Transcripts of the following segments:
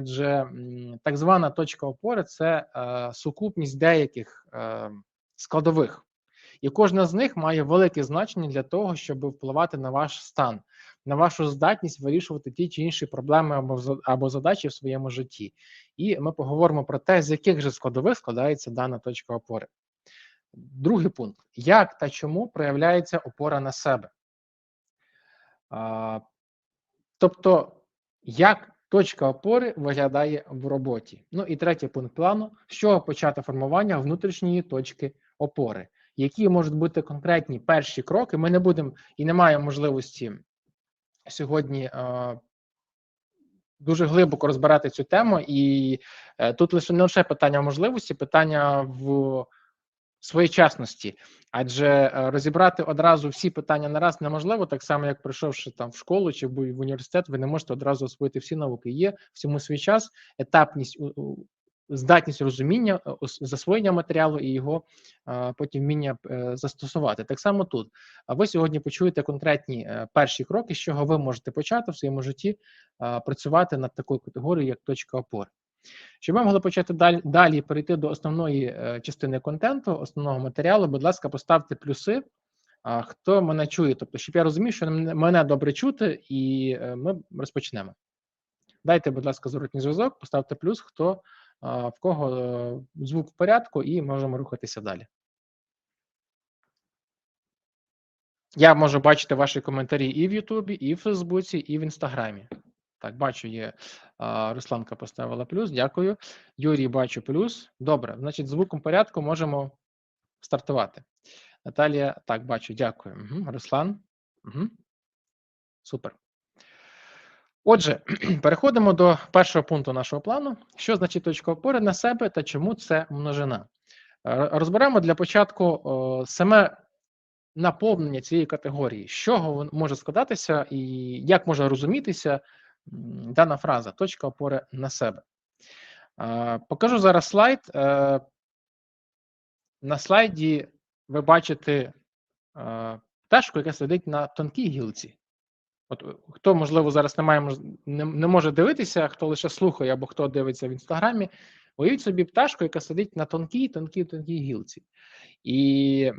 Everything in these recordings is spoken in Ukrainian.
Адже так звана точка опори це е, сукупність деяких е, складових, і кожна з них має велике значення для того, щоб впливати на ваш стан, на вашу здатність вирішувати ті чи інші проблеми або задачі в своєму житті. І ми поговоримо про те, з яких же складових складається дана точка опори. Другий пункт: як та чому проявляється опора на себе? Тобто, як точка опори виглядає в роботі? Ну і третій пункт плану: з чого почати формування внутрішньої точки опори, які можуть бути конкретні перші кроки. Ми не будемо і не маємо можливості сьогодні. А, Дуже глибоко розбирати цю тему, і е, тут лише не лише питання можливості, питання в своєчасності, адже е, розібрати одразу всі питання на раз неможливо, так само як прийшовши там в школу чи в університет, ви не можете одразу освоїти всі науки. Є всьому свій час, етапність здатність розуміння е, засвоєння матеріалу і його потім вміння е, застосувати. Так само тут. А ви сьогодні почуєте конкретні перші кроки, з чого ви можете почати в своєму житті працювати над такою категорією, як точка опори. Щоб ми могли почати далі далі перейти до основної е, частини контенту, основного матеріалу, будь ласка, поставте плюси. Хто мене чує? Тобто, щоб я розумів, що мене добре чути, і е, ми розпочнемо. Дайте, будь ласка, зворотній зв'язок, поставте плюс, хто в кого е, звук в порядку, і можемо рухатися далі. Я можу бачити ваші коментарі і в Ютубі, і в Фейсбуці, і в Інстаграмі. Так, бачу, є Русланка поставила плюс. Дякую. Юрій, бачу плюс. Добре, значить, звуком порядку можемо стартувати. Наталія, так, бачу, дякую. Угу. Руслан. Угу. Супер. Отже, переходимо до першого пункту нашого плану. Що значить точка опори на себе та чому це множина? Розберемо для початку о, саме наповнення цієї категорії, з чого може складатися і як може розумітися дана фраза точка опори на себе. Покажу зараз слайд. Е, на слайді ви бачите пташку, яка сидить на тонкій гілці. От Хто, можливо, зараз не має не може дивитися, хто лише слухає або хто дивиться в інстаграмі, уявіть собі пташку, яка сидить на тонкій, тонкій, тонкій гілці. І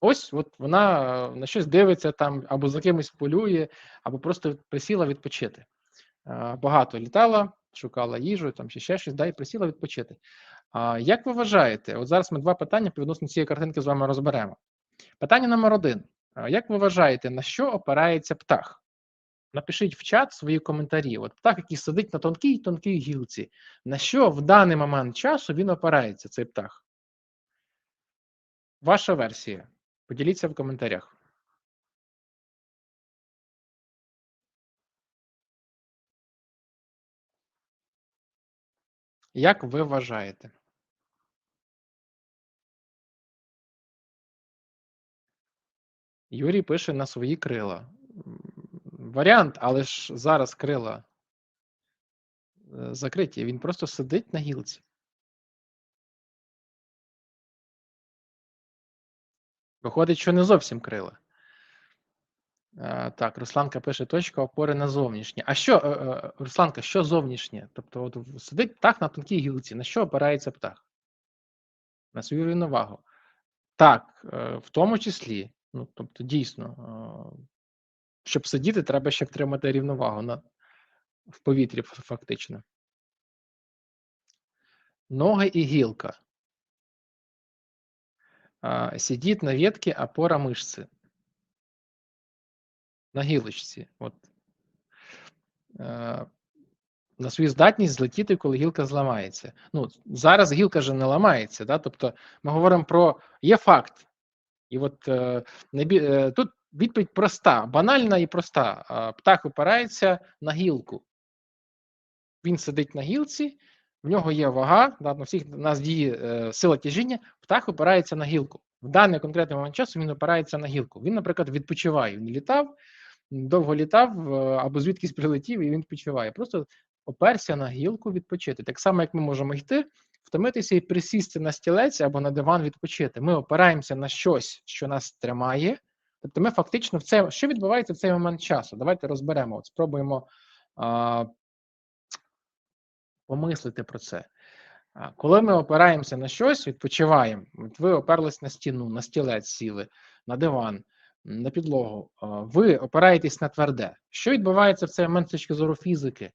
Ось от вона е, на щось дивиться там, або за кимось полює, або просто присіла відпочити. Е, багато літала, шукала їжу, там чи ще щось, да, і присіла відпочити. Як ви вважаєте? От зараз ми два питання по відносно цієї картинки з вами розберемо. Питання номер один: як ви вважаєте, на що опирається птах? Напишіть в чат свої коментарі. От птах, який сидить на тонкій тонкій гілці, на що в даний момент часу він опирається, цей птах? Ваша версія. Поділіться в коментарях. Як ви вважаєте? Юрій пише на свої крила. Варіант, але ж зараз крила е, закриті. Він просто сидить на гілці. Виходить, що не зовсім крила. Е, так, Русланка пише точка опори на зовнішнє. А що, е, е, Русланка, що зовнішнє? Тобто, от сидить птах на тонкій гілці. На що опирається птах? На свою рівновагу. Так, в тому числі. Ну, тобто, дійсно, щоб сидіти, треба ще втримати рівновагу на, в повітрі, фактично. Ноги і гілка. Сидит на ветке опора мышцы. На гілочці. От. На свою здатність злетіти, коли гілка зламається. Ну, Зараз гілка вже не ламається. Да? Тобто ми говоримо про є факт. І от е, е, тут відповідь проста, банальна і проста. Птах опирається на гілку. Він сидить на гілці, в нього є вага, да, на всіх у нас діє е, сила тяжіння, птах опирається на гілку. В даний конкретний момент часу він опирається на гілку. Він, наприклад, відпочиває. Він літав, довго літав е, або звідкись прилетів, і він відпочиває. Просто оперся на гілку відпочити. Так само, як ми можемо йти, втомитися і присісти на стілець або на диван відпочити. Ми опираємося на щось, що нас тримає. Тобто, ми фактично в це, що відбувається в цей момент часу. Давайте розберемо. От Спробуємо а, помислити про це. Коли ми опираємося на щось, відпочиваємо. Ви оперлись на стіну, на стілець сіли, на диван, на підлогу. Ви опираєтесь на тверде. Що відбувається в цей момент з точки зору фізики?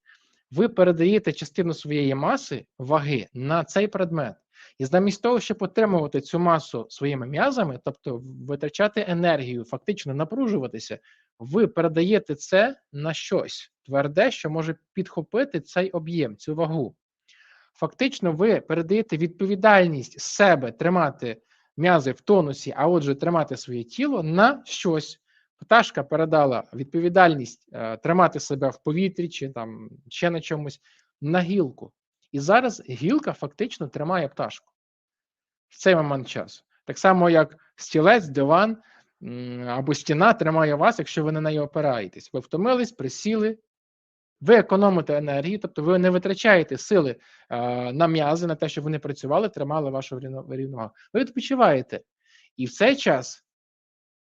Ви передаєте частину своєї маси ваги на цей предмет. І замість того, щоб отримувати цю масу своїми м'язами, тобто витрачати енергію, фактично напружуватися, ви передаєте це на щось тверде, що може підхопити цей об'єм, цю вагу. Фактично, ви передаєте відповідальність себе тримати м'язи в тонусі, а отже, тримати своє тіло на щось. Пташка передала відповідальність е, тримати себе в повітрі чи там ще на чомусь на гілку. І зараз гілка фактично тримає пташку в цей момент часу. Так само, як стілець, диван або стіна тримає вас, якщо ви на неї опираєтесь. Ви втомились, присіли, ви економите енергію, тобто ви не витрачаєте сили на м'язи, на те, щоб вони працювали, тримали вашу рівно- рівновагу. Ви відпочиваєте. І в цей час,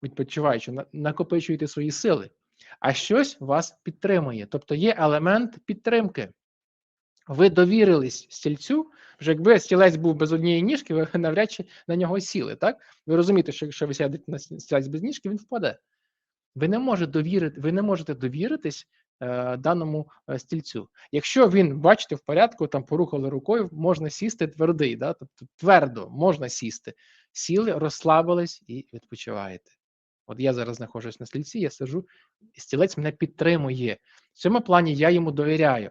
відпочиваючи, накопичуєте свої сили, а щось вас підтримує. Тобто є елемент підтримки. Ви довірились стільцю, вже якби стілець був без однієї ніжки, ви навряд чи на нього сіли. Так? Ви розумієте, що якщо ви сядете на стілець без ніжки, він впаде. Ви не можете довірити, ви не можете довіритись е, даному е, стільцю. Якщо він, бачите, в порядку, там порухали рукою, можна сісти твердий, да? тобто твердо можна сісти. Сіли, розслабились і відпочиваєте. От я зараз знаходжусь на стільці, я сиджу, і стілець мене підтримує. В цьому плані я йому довіряю.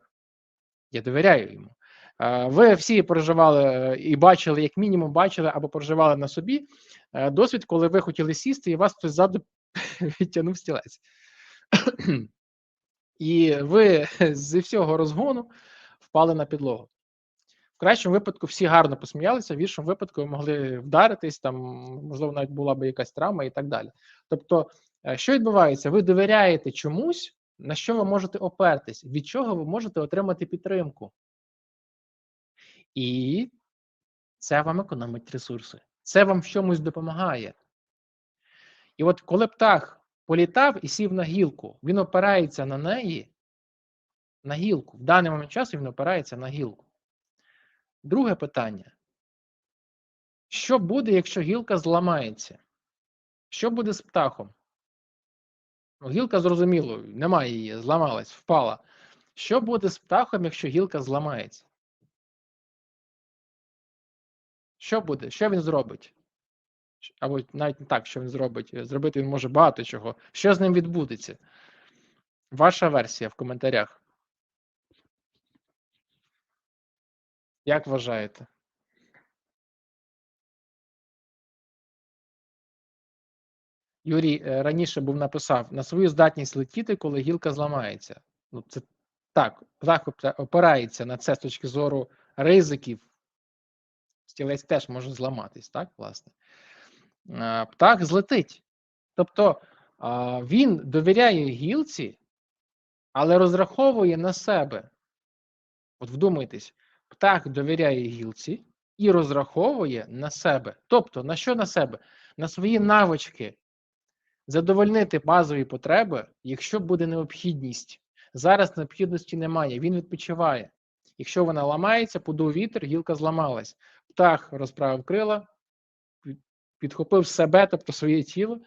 Я довіряю йому. Е, Ви всі проживали е, і бачили, як мінімум, бачили або проживали на собі е, досвід, коли ви хотіли сісти, і вас хтось ззаду відтягнув стілець. І ви зі всього розгону впали на підлогу. В кращому випадку всі гарно посміялися, в іншому випадку ви могли вдаритись, там, можливо, навіть була б якась травма і так далі. Тобто, що відбувається? Ви довіряєте чомусь, на що ви можете опертись, від чого ви можете отримати підтримку. І це вам економить ресурси. Це вам в чомусь допомагає. І от коли птах політав і сів на гілку, він опирається на неї, на гілку. В даний момент часу він опирається на гілку. Друге питання: що буде, якщо гілка зламається? Що буде з птахом? Ну, гілка зрозуміло, немає її, зламалась, впала. Що буде з птахом, якщо гілка зламається? Що буде? Що він зробить? Або навіть не так, що він зробить. е, Зробити він може багато чого. Що з ним відбудеться? Ваша версія в коментарях. Як вважаєте? Юрій е, раніше був написав на свою здатність летіти, коли гілка зламається. Ну, це так, птах опирається на це з точки зору ризиків. Стілець теж може зламатись, так, власне. Е, Птах злетить. Тобто він довіряє гілці, але розраховує на себе. От вдумайтесь, птах довіряє гілці і розраховує на себе. Тобто, на що на себе? На свої навички задовольнити базові потреби, якщо буде необхідність. Зараз необхідності немає, він відпочиває. Якщо вона ламається, подув вітер, гілка зламалась. Птах розправив крила, підхопив себе, тобто своє тіло,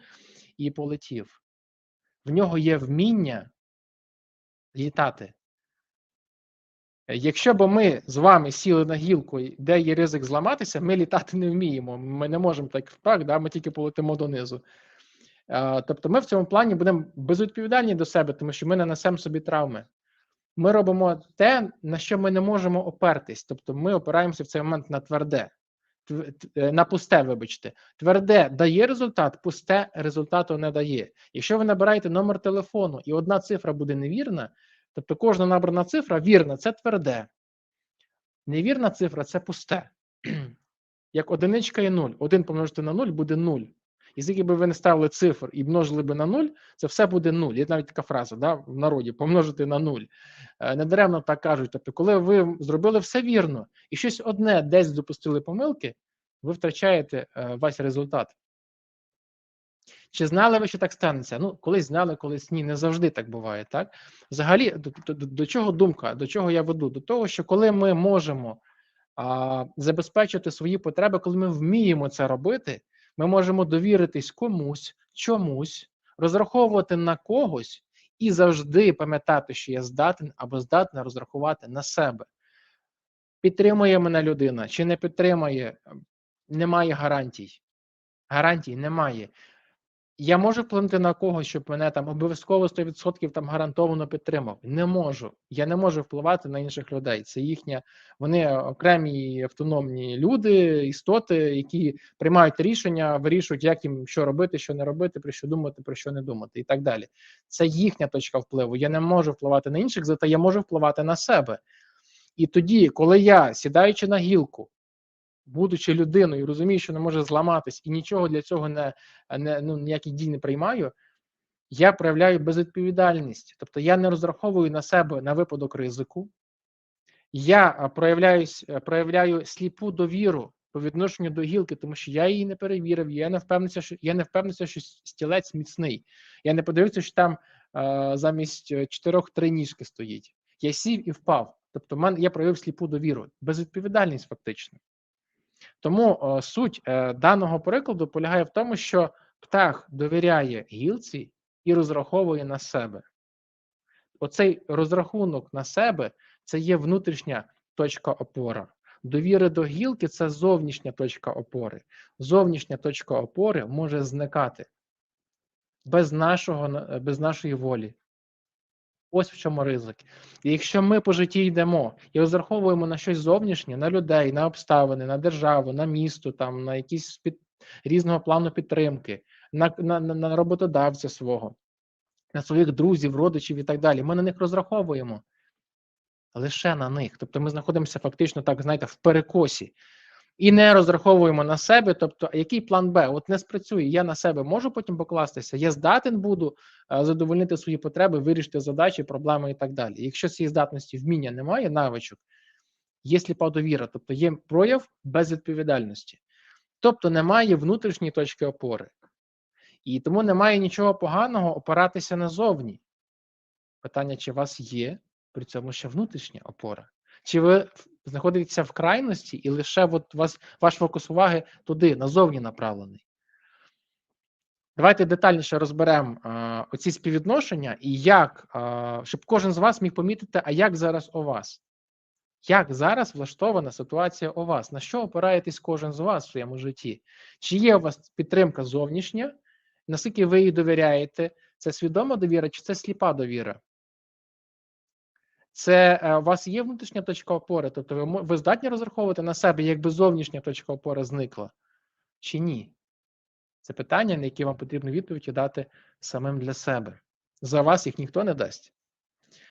і полетів. В нього є вміння літати. Якщо б ми з вами сіли на гілку, де є ризик зламатися, ми літати не вміємо. Ми не можемо так, так да? ми тільки полетимо донизу. Е, Тобто ми в цьому плані будемо безвідповідальні до себе, тому що ми не несемо собі травми. Ми робимо те, на що ми не можемо опертись. Тобто ми опираємося в цей момент на тверде, е, на пусте, вибачте. Тверде дає результат, пусте результату не дає. Якщо ви набираєте номер телефону і одна цифра буде невірна, тобто кожна набрана цифра вірна, це тверде. Невірна цифра це пусте. Як одиничка і нуль. Один помножити на нуль буде нуль. І скільки би ви не ставили цифр і множили би на нуль, це все буде нуль. Є навіть така фраза да, в народі помножити на нуль. Е, Недаремно так кажуть. Тобто, коли ви зробили все вірно і щось одне десь допустили помилки, ви втрачаєте е, весь результат. Чи знали ви, що так станеться? Ну, колись знали, колись ні. Не завжди так буває, так? Взагалі, до, до, до, чого думка? До чого я веду? До того, що коли ми можемо а, забезпечити свої потреби, коли ми вміємо це робити, ми можемо довіритись комусь, чомусь, розраховувати на когось і завжди пам'ятати, що я здатен або здатна розрахувати на себе. Підтримує мене людина чи не підтримує, немає гарантій. Гарантій немає. Я можу вплинути на когось, щоб мене там обов'язково 100% там гарантовано підтримав. Не можу. Я не можу впливати на інших людей. Це їхня, вони окремі автономні люди, істоти, які приймають рішення, вирішують, як їм що робити, що не робити, про що думати, про що не думати, і так далі. Це їхня точка впливу. Я не можу впливати на інших, зате я можу впливати на себе. І тоді, коли я, сідаючи на гілку, будучи людиною, розумію, що не може зламатись і нічого для цього не, не ну, ніяких дій не приймаю, я проявляю безвідповідальність. Тобто я не розраховую на себе на випадок ризику, я проявляюсь, проявляю сліпу довіру по відношенню до гілки, тому що я її не перевірив, я не впевнився, що я не впевнився, що стілець міцний. Я не подивився, що там е, замість чотирьох три ніжки стоїть. Я сів і впав. Тобто, мен, я проявив сліпу довіру, безвідповідальність фактично. Тому о, суть е, даного прикладу полягає в тому, що птах довіряє гілці і розраховує на себе. Оцей розрахунок на себе це є внутрішня точка опора. Довіри до гілки це зовнішня точка опори. Зовнішня точка опори може зникати без, нашого, без нашої волі. Ось в чому ризик. І якщо ми по житті йдемо і розраховуємо на щось зовнішнє, на людей, на обставини, на державу, на місто, там, на якісь під, різного плану підтримки, на, на, на роботодавця свого, на своїх друзів, родичів і так далі, ми на них розраховуємо. Лише на них. Тобто ми знаходимося фактично так, знаєте, в перекосі. І не розраховуємо на себе, тобто, який план Б? От не спрацює, я на себе можу потім покластися, я здатен буду задовольнити свої потреби, вирішити задачі, проблеми і так далі. Якщо цієї здатності вміння немає, навичок, є сліпа довіра, тобто є прояв безвідповідальності, тобто немає внутрішньої точки опори. І тому немає нічого поганого опиратися назовні. Питання, чи у вас є при цьому ще внутрішня опора? Чи ви знаходитеся в крайності, і лише от вас, ваш фокус уваги туди, назовні направлений? Давайте детальніше розберемо а, оці співвідношення і як, а, щоб кожен з вас міг помітити, а як зараз у вас? Як зараз влаштована ситуація у вас? На що опираєтесь кожен з вас в своєму житті? Чи є у вас підтримка зовнішня? Наскільки ви їй довіряєте? Це свідома довіра чи це сліпа довіра? Це е, у вас є внутрішня точка опори, тобто ви, ви здатні розраховувати на себе, якби зовнішня точка опори зникла, чи ні? Це питання, на які вам потрібно відповіді дати самим для себе. За вас їх ніхто не дасть.